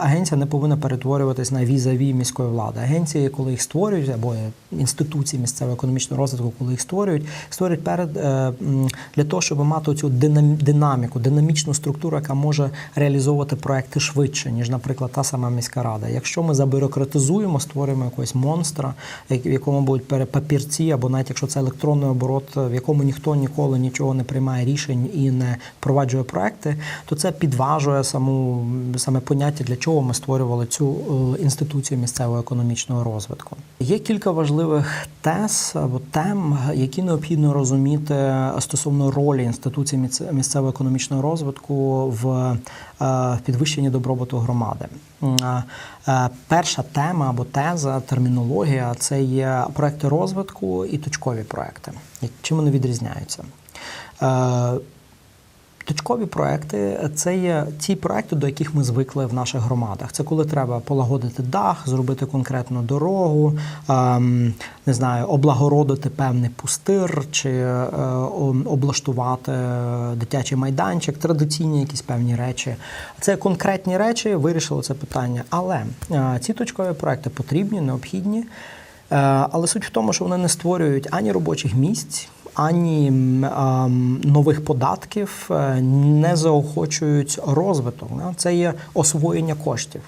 Агенція не повинна перетворюватись на візаві міської влади. Агенції, коли їх створюють, або інституції місцевого економічного розвитку, коли їх створюють, створюють перед е, для того, щоб мати цю динаміку, динамічну структуру, яка може реалізовувати проекти швидше, ніж, наприклад, та сама міська рада. Якщо ми забюрократизуємо, створюємо якогось монстра, в якому будуть папірці, або навіть якщо це електронний оборот, в якому ніхто ніколи нічого не приймає рішень і не впроваджує проекти, то це підважує саму саме поняття, для чого ми створювали цю е, інституцію місцевого економічного розвитку. Є кілька важливих тез або тем, які необхідно розуміти стосовно ролі інституції місцевого економічного розвитку в е, підвищенні добробуту громади. Е, Перша тема або теза, термінологія це є проекти розвитку і точкові проекти. Чим вони відрізняються? Точкові проекти це є ті проекти, до яких ми звикли в наших громадах. Це коли треба полагодити дах, зробити конкретну дорогу, ем, не знаю, облагородити певний пустир чи е, облаштувати дитячий майданчик, традиційні якісь певні речі. Це конкретні речі, вирішили це питання. Але е, ці точкові проекти потрібні, необхідні. Е, Але суть в тому, що вони не створюють ані робочих місць, ані ем, нових податків, е, не заохочують розвиток. Це є освоєння коштів.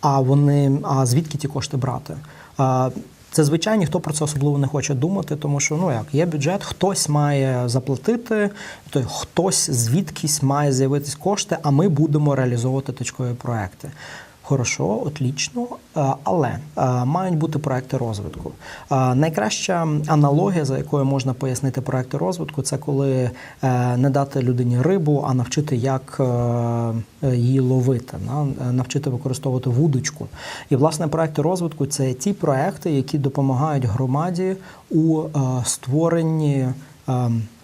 А вони а звідки ті кошти брати? Е, Це звичайно, ніхто про це особливо не хоче думати, тому що ну як є бюджет, хтось має заплатити, то хтось звідкись має з'явитись кошти, а ми будемо реалізовувати точкові проекти. Хорошо, отлічно, е, але е, мають бути проекти розвитку. Е, Найкраща аналогія, за якою можна пояснити проекти розвитку, це коли не дати людині рибу, а навчити, як її ловити, на- навчити використовувати вудочку. І власне проекти розвитку це ті проекти, які допомагають громаді у створенні.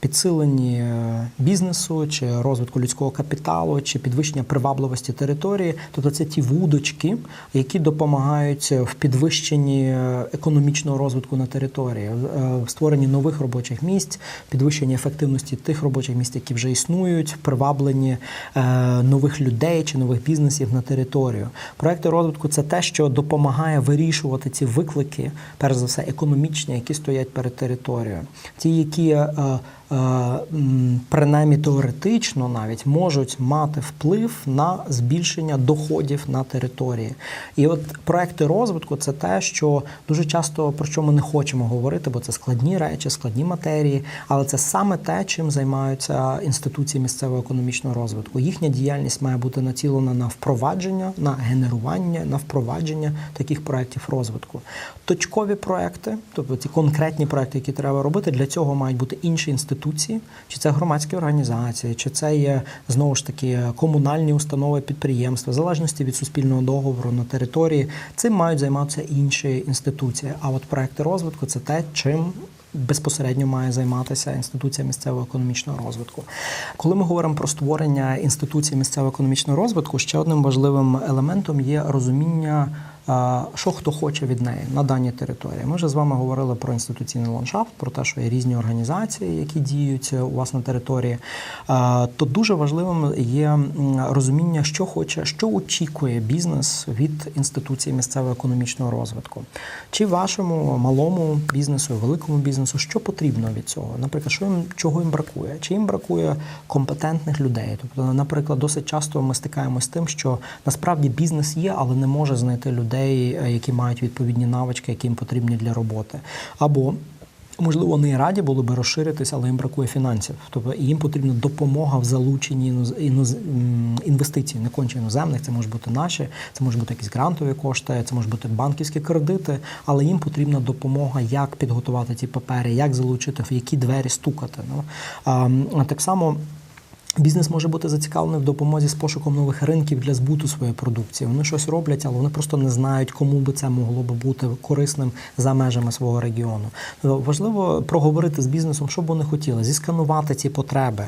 Підсиленні е, бізнесу чи розвитку людського капіталу, чи підвищення привабливості території, тобто це ті вудочки, які допомагають в підвищенні е, економічного розвитку на території, е, в створенні нових робочих місць, підвищенні ефективності тих робочих місць, які вже існують, привабленні нових людей чи нових бізнесів на територію. Проекти розвитку це те, що допомагає вирішувати ці виклики, перш за все, економічні, які стоять перед територією. Ті, які принаймні теоретично навіть можуть мати вплив на збільшення доходів на території. І от проекти розвитку це те, що дуже часто про що ми не хочемо говорити, бо це складні речі, складні матерії, але це саме те, чим займаються інституції місцевого економічного розвитку. Їхня діяльність має бути націлена на впровадження, на генерування, на впровадження таких проєктів розвитку. Точкові проекти, тобто ці конкретні проекти, які треба робити, для цього мають бути інші інституції, чи це громадські організації, чи це є знову ж таки комунальні установи, підприємства, в залежності від суспільного договору на території. Цим мають займатися інші інституції. А от проекти розвитку це те, чим безпосередньо має займатися інституція місцевого економічного розвитку. Коли ми говоримо про створення інституції місцевого економічного розвитку, ще одним важливим елементом є розуміння. Що хто хоче від неї на даній території? Ми вже з вами говорили про інституційний ландшафт, про те, що є різні організації, які діють у вас на території. То дуже важливим є розуміння, що хоче, що очікує бізнес від інституції місцевого економічного розвитку, чи вашому малому бізнесу, великому бізнесу, що потрібно від цього? Наприклад, що їм чого їм бракує? Чи їм бракує компетентних людей? Тобто, наприклад, досить часто ми стикаємося з тим, що насправді бізнес є, але не може знайти людей, е, які мають відповідні навички, які їм потрібні для роботи. Або Можливо, вони раді були би розширитися, але їм бракує фінансів. Тобто їм потрібна допомога в залученні інвестицій, не конче іноземних. Це можуть бути наші, це можуть бути якісь грантові кошти, це можуть бути банківські кредити, але їм потрібна допомога, як підготувати ці папери, як залучити, в які двері стукати. Ну так само. Бізнес може бути зацікавлений в допомозі з пошуком нових ринків для збуту своєї продукції. Вони щось роблять, але вони просто не знають, кому би це могло би бути корисним за межами свого регіону. Тобто Важливо проговорити з бізнесом, що б вони хотіли, зісканувати ці потреби.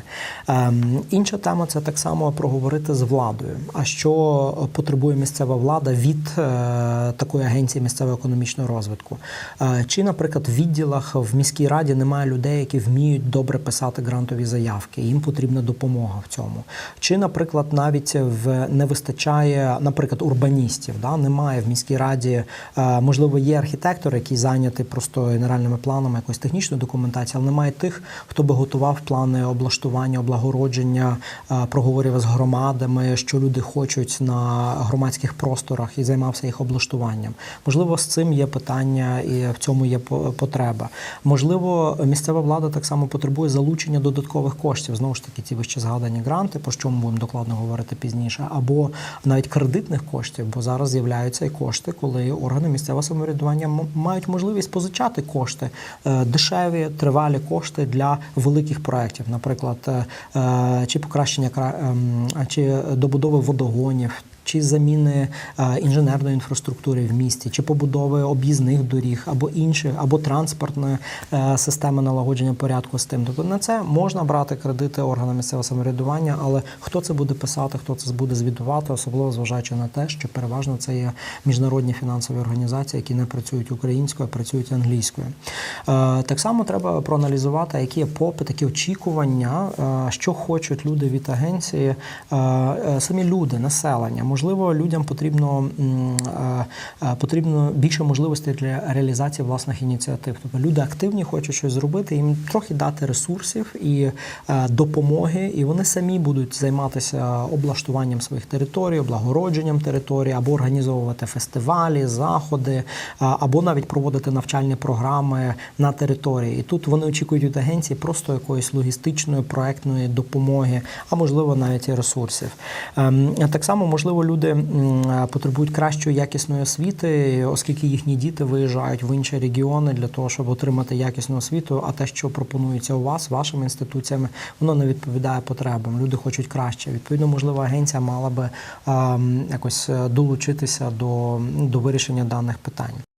Ем, інша тема це так само проговорити з владою. А що потребує місцева влада від е, такої агенції місцевого економічного розвитку? Е, чи, наприклад, в відділах в міській раді немає людей, які вміють добре писати грантові заявки? Їм потрібна допомога допомога в цьому. Чи, наприклад, навіть в не вистачає, наприклад, урбаністів, да? немає в міській раді, е, можливо, є архітектор, який зайнятий просто генеральними планами якоїсь технічної документації, але немає тих, хто би готував плани облаштування, облагородження, е, проговорював з громадами, що люди хочуть на громадських просторах і займався їх облаштуванням. Можливо, з цим є питання і в цьому є по- потреба. Можливо, місцева влада так само потребує залучення додаткових коштів. Знову ж таки, ці вище згадані гранти, про що ми будемо докладно говорити пізніше, або навіть кредитних коштів, бо зараз з'являються і кошти, коли органи місцевого самоврядування мають можливість позичати кошти, е, дешеві, тривалі кошти для великих проєктів, наприклад, е, е, чи покращення кра- ем, чи добудови водогонів. Чи заміни інженерної інфраструктури в місті, чи побудови об'їзних доріг, або інших, або транспортної е, системи налагодження порядку з тим. Тобто на це можна брати кредити органам місцевого самоврядування, але хто це буде писати, хто це буде звітувати, особливо зважаючи на те, що переважно це є міжнародні фінансові організації, які не працюють українською, а працюють англійською. Е, Так само треба проаналізувати, які є попит, які очікування, е, що хочуть люди від агенції, самі люди, населення. Можливо, людям потрібно е, е, потрібно більше можливостей для реалізації власних ініціатив. Тобто люди активні, хочуть щось зробити, їм трохи дати ресурсів і е, допомоги, і вони самі будуть займатися облаштуванням своїх територій, облагородженням територій, або організовувати фестивалі, заходи, або навіть проводити навчальні програми на території. І тут вони очікують від агенції просто якоїсь логістичної проектної допомоги, а можливо навіть і ресурсів. Ем, Так само, можливо, люди потребують кращої якісної освіти, оскільки їхні діти виїжджають в інші регіони для того, щоб отримати якісну освіту. А те, що пропонується у вас, вашими інституціями, воно не відповідає потребам. Люди хочуть краще. Відповідно, можливо, агенція мала би ем, якось е, долучитися до, до вирішення даних питань.